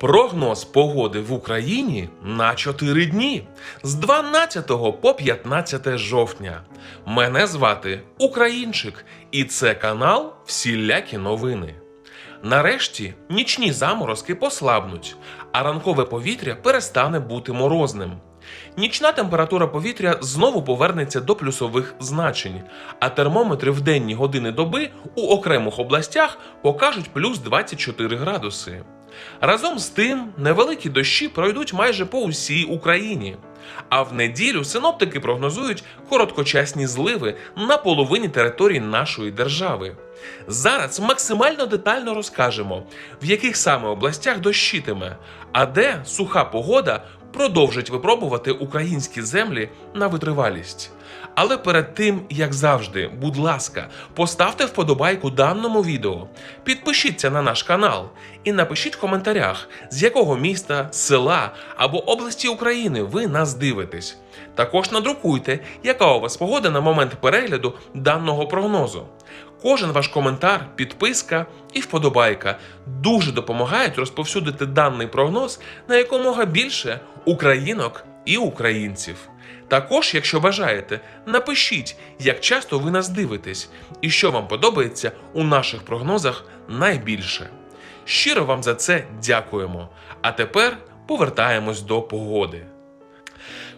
Прогноз погоди в Україні на 4 дні з 12 по 15 жовтня. Мене звати Українчик, і це канал Всілякі новини. Нарешті нічні заморозки послабнуть, а ранкове повітря перестане бути морозним. Нічна температура повітря знову повернеться до плюсових значень, а термометри в денні години доби у окремих областях покажуть плюс 24 градуси. Разом з тим, невеликі дощі пройдуть майже по усій Україні. А в неділю синоптики прогнозують короткочасні зливи на половині території нашої держави. Зараз максимально детально розкажемо, в яких саме областях дощитиме, а де суха погода продовжить випробувати українські землі на витривалість. Але перед тим, як завжди, будь ласка, поставте вподобайку даному відео, підпишіться на наш канал і напишіть в коментарях, з якого міста, села або області України ви нас дивитесь. Також надрукуйте, яка у вас погода на момент перегляду даного прогнозу. Кожен ваш коментар, підписка і вподобайка дуже допомагають розповсюдити даний прогноз на якомога більше українок і українців. Також, якщо бажаєте, напишіть, як часто ви нас дивитесь і що вам подобається у наших прогнозах найбільше. Щиро вам за це дякуємо. А тепер повертаємось до погоди.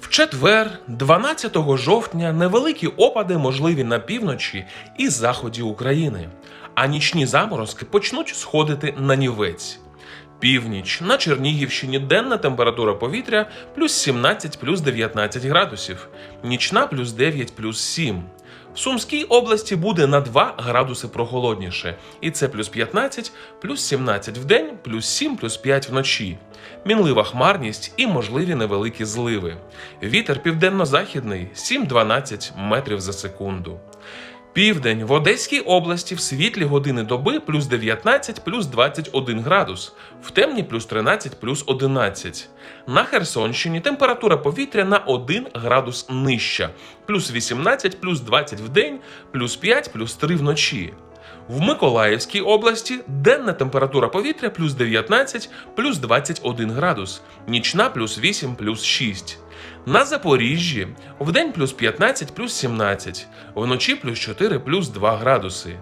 В четвер, 12 жовтня, невеликі опади можливі на півночі і заході України, а нічні заморозки почнуть сходити на нівець. Північ на Чернігівщині денна температура повітря плюс 17 плюс 19 градусів, нічна плюс 9 плюс 7. В Сумській області буде на 2 градуси прохолодніше, і це плюс 15, плюс 17 в день, плюс 7, плюс 5 вночі. Мінлива хмарність і можливі невеликі зливи. Вітер південно-західний 7-12 метрів за секунду. Південь в Одеській області в світлі години доби плюс 19 плюс 21 градус, в темні плюс 13 плюс 11. На Херсонщині температура повітря на 1 градус нижча, плюс 18 плюс 20 в день, плюс 5 плюс 3 вночі. В Миколаївській області денна температура повітря плюс 19 плюс 21 градус, нічна плюс 8 плюс 6. На Запоріжжі вдень плюс 15 плюс 17, вночі плюс 4 плюс 2 градуси.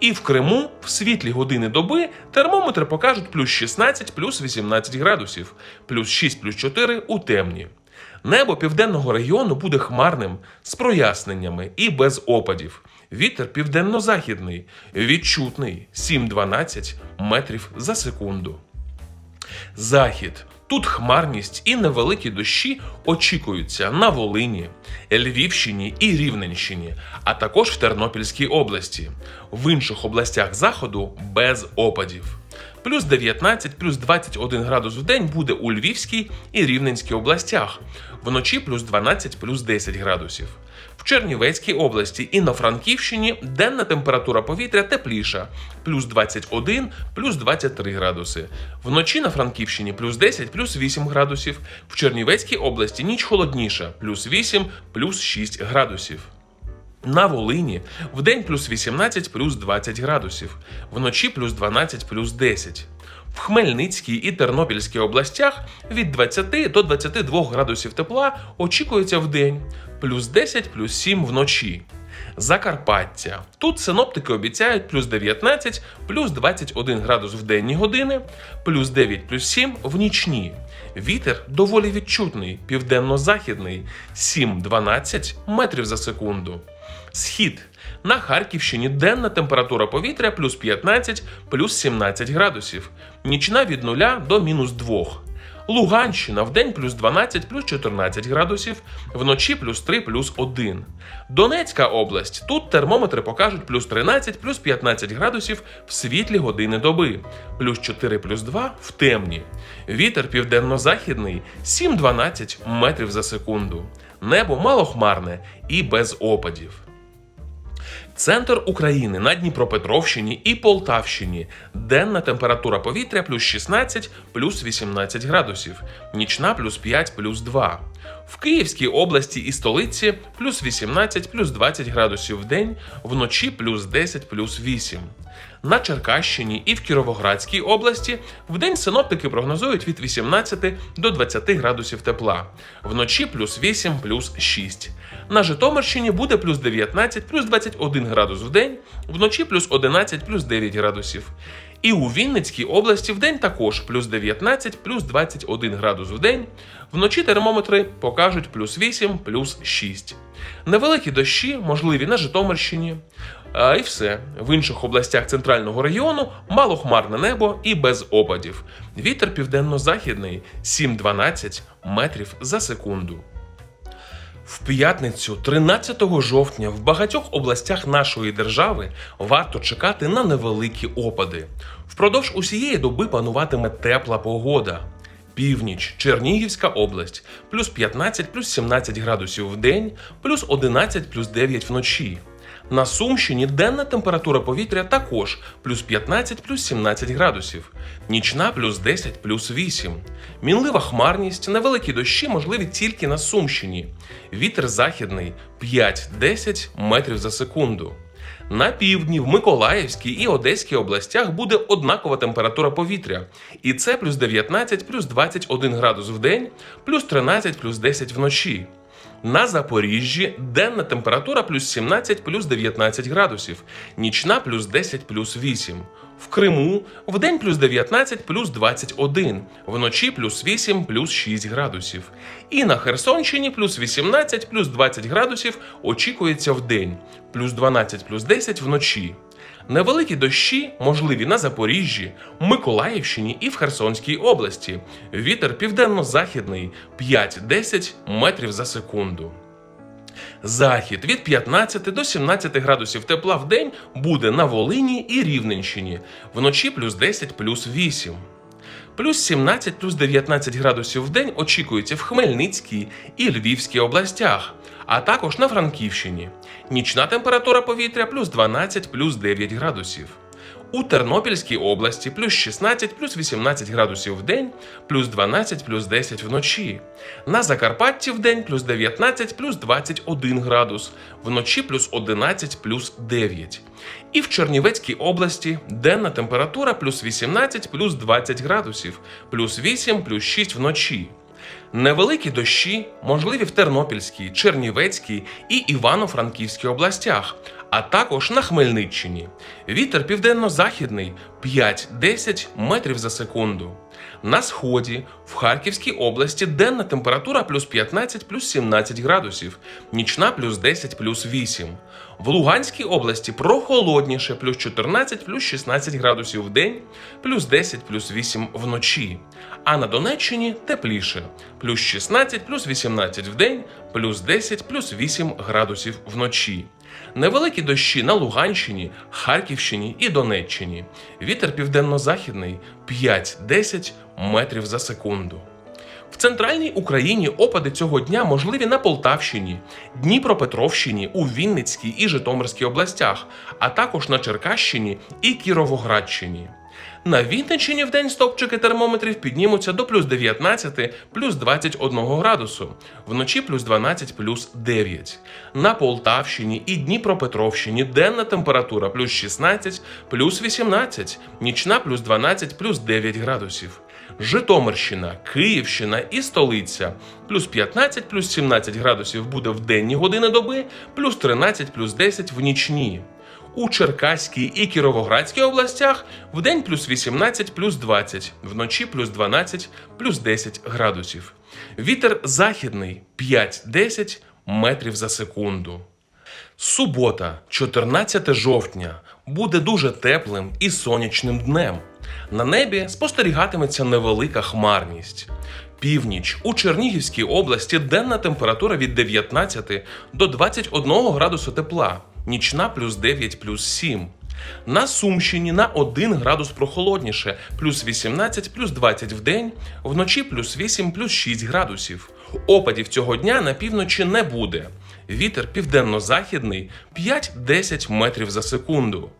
І в Криму в світлі години доби термометри покажуть плюс 16 плюс 18 градусів, плюс 6 плюс 4 у темні. Небо південного регіону буде хмарним з проясненнями і без опадів. Вітер південно-західний, відчутний 7-12 метрів за секунду. Захід. Тут хмарність і невеликі дощі очікуються на Волині, Львівщині і Рівненщині, а також в Тернопільській області. В інших областях заходу без опадів. Плюс 19, плюс 21 градус в день буде у Львівській і Рівненській областях. Вночі плюс 12, плюс 10 градусів. В Чернівецькій області і на Франківщині денна температура повітря тепліша плюс 21, плюс 23 градуси. Вночі на Франківщині плюс 10, плюс 8 градусів. В Чернівецькій області ніч холодніша плюс 8, плюс 6 градусів. На Волині вдень плюс 18 плюс 20 градусів, вночі плюс 12 плюс 10. В Хмельницькій і Тернопільській областях від 20 до 22 градусів тепла очікується в день, плюс 10 плюс 7 вночі. Закарпаття. Тут синоптики обіцяють плюс 19, плюс 21 градус в денні години, плюс 9 плюс 7 в нічні. Вітер доволі відчутний, південно-західний 7-12 метрів за секунду. Схід. На Харківщині денна температура повітря плюс 15 плюс 17 градусів, нічна від 0 до мінус 2. Луганщина вдень плюс 12 плюс 14 градусів, вночі плюс 3 плюс 1. Донецька область. Тут термометри покажуть плюс 13 плюс 15 градусів в світлі години доби, плюс 4 плюс 2 в темні. Вітер південно-західний 7-12 метрів за секунду. Небо малохмарне і без опадів. Центр України на Дніпропетровщині і Полтавщині. Денна температура повітря плюс 16 плюс 18 градусів, нічна плюс 5 плюс 2. В Київській області і столиці плюс 18 плюс 20 градусів в день, вночі плюс 10 плюс 8. На Черкащині і в Кіровоградській області вдень синоптики прогнозують від 18 до 20 градусів тепла, вночі плюс 8, плюс 6. На Житомирщині буде плюс 19, плюс 21 градус в день, вночі плюс 11, плюс 9 градусів. І у Вінницькій області вдень також плюс 19, плюс 21 градус в день. Вночі термометри покажуть плюс 8, плюс 6. Невеликі дощі можливі на Житомирщині. А і все. В інших областях центрального регіону малохмарне небо і без опадів. Вітер південно-західний 7-12 метрів за секунду. В п'ятницю, 13 жовтня, в багатьох областях нашої держави варто чекати на невеликі опади. Впродовж усієї доби пануватиме тепла погода. Північ, Чернігівська область, плюс 15, плюс 17 градусів в день, плюс 11, плюс 9 вночі. На Сумщині денна температура повітря також плюс 15 плюс 17 градусів, нічна плюс 10 плюс 8. Мінлива хмарність, невеликі дощі можливі тільки на Сумщині. Вітер західний 5-10 метрів за секунду. На півдні, в Миколаївській і Одеській областях буде однакова температура повітря. І це плюс 19 плюс 21 градус в день, плюс 13 плюс 10 вночі. На Запоріжжі денна температура плюс 17 плюс 19 градусів, нічна плюс 10 плюс 8. В Криму в день плюс 19 плюс 21, вночі плюс 8 плюс 6 градусів. І на Херсонщині плюс 18 плюс 20 градусів очікується в день, плюс 12 плюс 10 вночі. Невеликі дощі можливі на Запоріжжі, Миколаївщині і в Херсонській області. Вітер південно-західний 5-10 метрів за секунду. Захід від 15 до 17 градусів тепла в день буде на Волині і Рівненщині, вночі плюс 10 плюс 8. Плюс 17 плюс 19 градусів в день очікується в Хмельницькій і Львівській областях, а також на Франківщині. Нічна температура повітря плюс 12 плюс 9 градусів. У Тернопільській області плюс 16 плюс 18 градусів в день, плюс 12 плюс 10 вночі. На Закарпатті в день плюс 19 плюс 21 градус, вночі плюс 11 плюс 9. І в Чернівецькій області денна температура плюс 18 плюс 20 градусів, плюс 8 плюс 6 вночі. Невеликі дощі можливі в Тернопільській, Чернівецькій і Івано-Франківській областях, а також на Хмельниччині. Вітер південно-західний 5-10 метрів за секунду. На сході в Харківській області денна температура плюс 15 плюс 17 градусів, нічна плюс 10 плюс 8. В Луганській області прохолодніше плюс 14 плюс 16 градусів в день, плюс 10 плюс 8 вночі. А на Донеччині тепліше плюс 16 плюс 18 в день, плюс 10 плюс 8 градусів вночі. Невеликі дощі на Луганщині, Харківщині і Донеччині. Вітер південно-західний 5-10 метрів за секунду. В центральній Україні опади цього дня можливі на Полтавщині, Дніпропетровщині, у Вінницькій і Житомирській областях, а також на Черкащині і Кіровоградщині. На Вінниччині в день стопчики термометрів піднімуться до плюс 19, плюс 21 градусу, вночі плюс 12, плюс 9. На Полтавщині і Дніпропетровщині денна температура плюс 16, плюс 18, нічна плюс 12, плюс 9 градусів. Житомирщина, Київщина і столиця. Плюс 15, плюс 17 градусів буде в денні години доби, плюс 13, плюс 10 в нічні. У Черкаській і Кіровоградській областях вдень плюс 18, плюс 20, вночі плюс 12, плюс 10 градусів. Вітер західний 5-10 метрів за секунду. Субота, 14 жовтня, буде дуже теплим і сонячним днем. На небі спостерігатиметься невелика хмарність. Північ у Чернігівській області денна температура від 19 до 21 градусу тепла, нічна плюс 9 плюс 7. На Сумщині на 1 градус прохолодніше, плюс 18, плюс 20 в день, вночі плюс 8, плюс 6 градусів. Опадів цього дня на півночі не буде. Вітер південно-західний 5-10 метрів за секунду.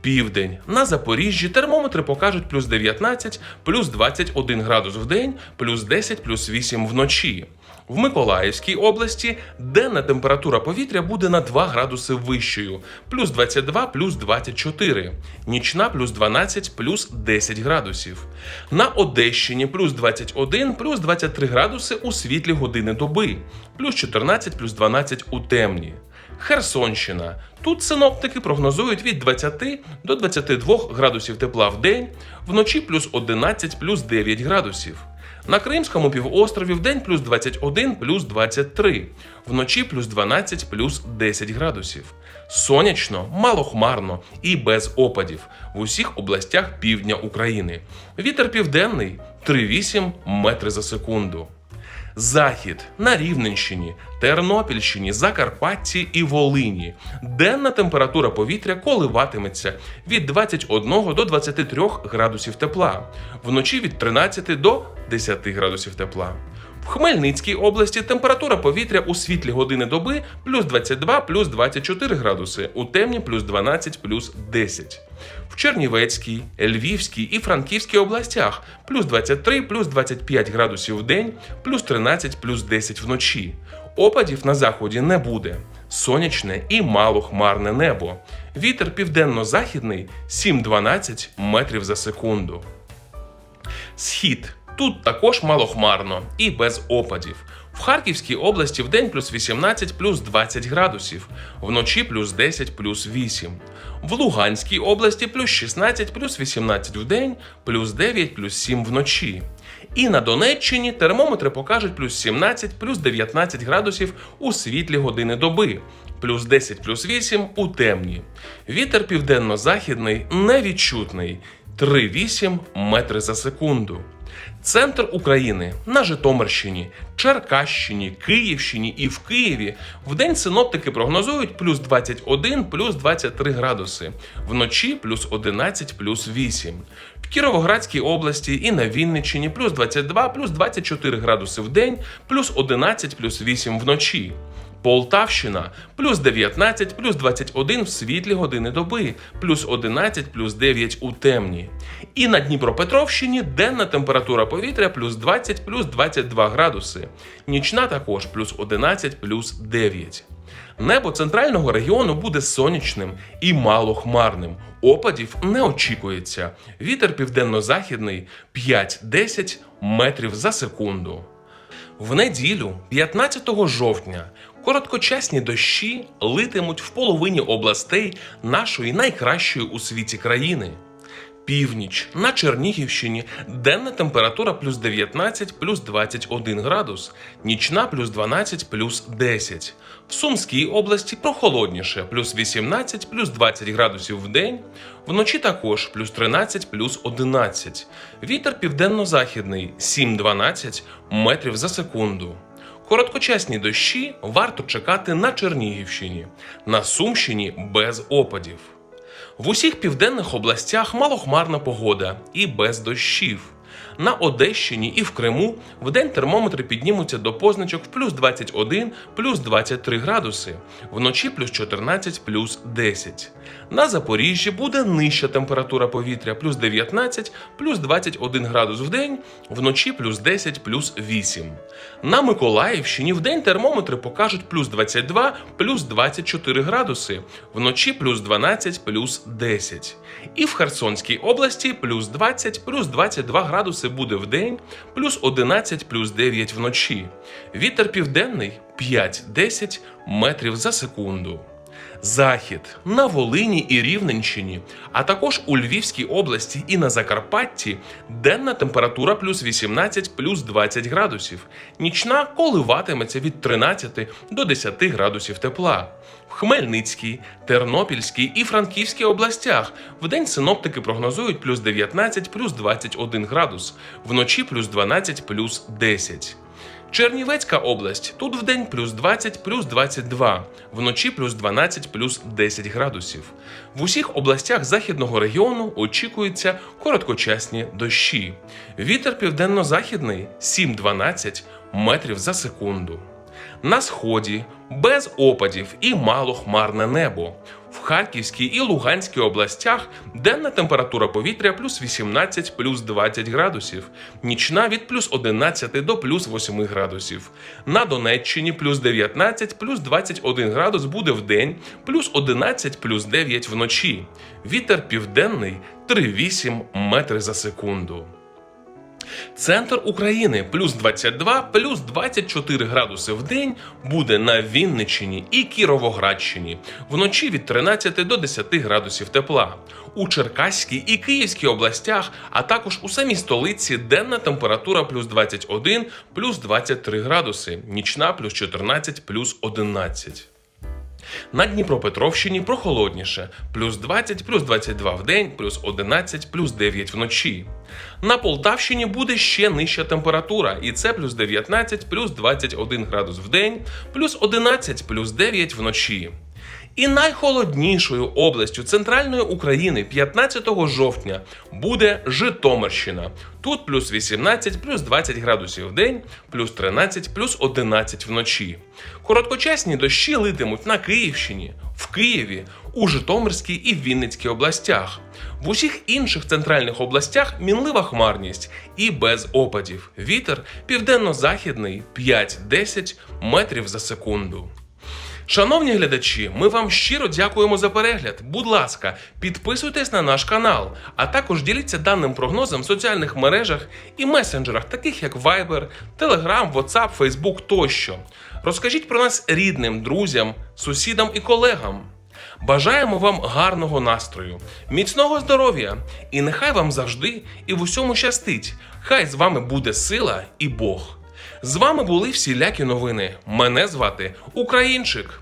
Південь на Запоріжжі термометри покажуть плюс 19, плюс 21 градус в день, плюс 10, плюс 8 вночі. В Миколаївській області денна температура повітря буде на 2 градуси вищою, плюс 22, плюс 24, нічна плюс 12, плюс 10 градусів. На Одещині плюс 21, плюс 23 градуси у світлі години доби, плюс 14, плюс 12 у темні. Херсонщина. Тут синоптики прогнозують від 20 до 22 градусів тепла в день, вночі плюс 11 плюс 9 градусів. На Кримському півострові в день плюс 21 плюс 23, вночі плюс 12 плюс 10 градусів. Сонячно, малохмарно і без опадів в усіх областях півдня України. Вітер південний 3,8 метри за секунду. Захід на Рівненщині, Тернопільщині, Закарпатті і Волині. Денна температура повітря коливатиметься від 21 до 23 градусів тепла, вночі від 13 до 10 градусів тепла. В Хмельницькій області температура повітря у світлі години доби плюс 22 плюс 24 градуси, у темні плюс 12 плюс 10. В Чернівецькій, Львівській і Франківській областях плюс 23 плюс 25 градусів в день, плюс 13 плюс 10 вночі. Опадів на заході не буде. Сонячне і малохмарне небо. Вітер південно-західний 7-12 метрів за секунду. Схід. Тут також малохмарно і без опадів. В Харківській області в день плюс 18 плюс 20 градусів, вночі плюс 10 плюс 8. В Луганській області плюс 16 плюс 18 в день, плюс 9 плюс 7 вночі. І на Донеччині термометри покажуть плюс 17 плюс 19 градусів у світлі години доби, плюс 10 плюс 8 у темні. Вітер південно-західний невідчутний 3,8 метри за секунду. Центр України на Житомирщині, Черкащині, Київщині і в Києві в день синоптики прогнозують плюс 21, плюс 23 градуси, вночі плюс 11, плюс 8. В Кіровоградській області і на Вінниччині плюс 22, плюс 24 градуси в день, плюс 11, плюс 8 вночі. Полтавщина плюс 19, плюс 21 в світлі години доби, плюс 11, плюс 9 у темні. І на Дніпропетровщині денна температура повітря плюс 20, плюс 22 градуси. Нічна також плюс 11, плюс 9. Небо центрального регіону буде сонячним і малохмарним. Опадів не очікується. Вітер південно-західний 5-10 метрів за секунду. В неділю, 15 жовтня, короткочасні дощі литимуть в половині областей нашої найкращої у світі країни. Північ на Чернігівщині денна температура плюс 19 плюс 21 градус, нічна плюс 12 плюс 10. В Сумській області прохолодніше плюс 18 плюс 20 градусів в день, вночі також плюс 13 плюс 11. Вітер південно-західний 7-12 метрів за секунду. Короткочасні дощі варто чекати на Чернігівщині, на Сумщині без опадів. В усіх південних областях малохмарна погода і без дощів. На Одещині і в Криму вдень термометри піднімуться до позначок в плюс 21, плюс 23 градуси, вночі плюс 14, плюс 10. На Запоріжжі буде нижча температура повітря плюс 19, плюс 21 градус в день, вночі плюс 10, плюс 8. На Миколаївщині вдень термометри покажуть плюс 22, плюс 24 градуси, вночі плюс 12, плюс 10. І в Херсонській області плюс 20, плюс 22 градуси буде в день, плюс 11, плюс 9 вночі. Вітер південний 5-10 метрів за секунду. Захід на Волині і Рівненщині, а також у Львівській області і на Закарпатті денна температура плюс 18 плюс 20 градусів, нічна коливатиметься від 13 до 10 градусів тепла. В Хмельницькій, Тернопільській і Франківській областях вдень синоптики прогнозують плюс 19 плюс 21 градус, вночі плюс 12 плюс 10. Чернівецька область тут вдень плюс 20 плюс 22, вночі плюс 12 плюс 10 градусів. В усіх областях західного регіону очікуються короткочасні дощі. Вітер південно-західний 7-12 метрів за секунду. На сході без опадів і малохмарне небо. В Харківській і Луганській областях денна температура повітря плюс 18 плюс 20 градусів, нічна від плюс 11 до плюс 8 градусів. На Донеччині плюс 19 плюс 21 градус буде в день, плюс 11 плюс 9 вночі. Вітер південний 3,8 метри за секунду. Центр України плюс 22, плюс 24 градуси в день буде на Вінниччині і Кіровоградщині. Вночі від 13 до 10 градусів тепла. У Черкаській і Київській областях, а також у самій столиці денна температура плюс 21, плюс 23 градуси, нічна плюс 14, плюс 11. На Дніпропетровщині прохолодніше плюс 20, плюс 22 в день, плюс 11, плюс 9 вночі. На Полтавщині буде ще нижча температура, і це плюс 19, плюс 21 градус в день, плюс 11, плюс 9 вночі. І найхолоднішою областю центральної України 15 жовтня буде Житомирщина. Тут плюс 18, плюс 20 градусів в день, плюс 13, плюс 11 вночі. Короткочасні дощі литимуть на Київщині, в Києві, у Житомирській і Вінницькій областях. В усіх інших центральних областях мінлива хмарність і без опадів. Вітер південно-західний 5-10 метрів за секунду. Шановні глядачі, ми вам щиро дякуємо за перегляд. Будь ласка, підписуйтесь на наш канал, а також діліться даним прогнозом в соціальних мережах і месенджерах, таких як Viber, Telegram, WhatsApp, Facebook тощо. Розкажіть про нас рідним, друзям, сусідам і колегам. Бажаємо вам гарного настрою, міцного здоров'я, і нехай вам завжди і в усьому щастить. Хай з вами буде сила і Бог. З вами були всілякі новини. Мене звати Українчик.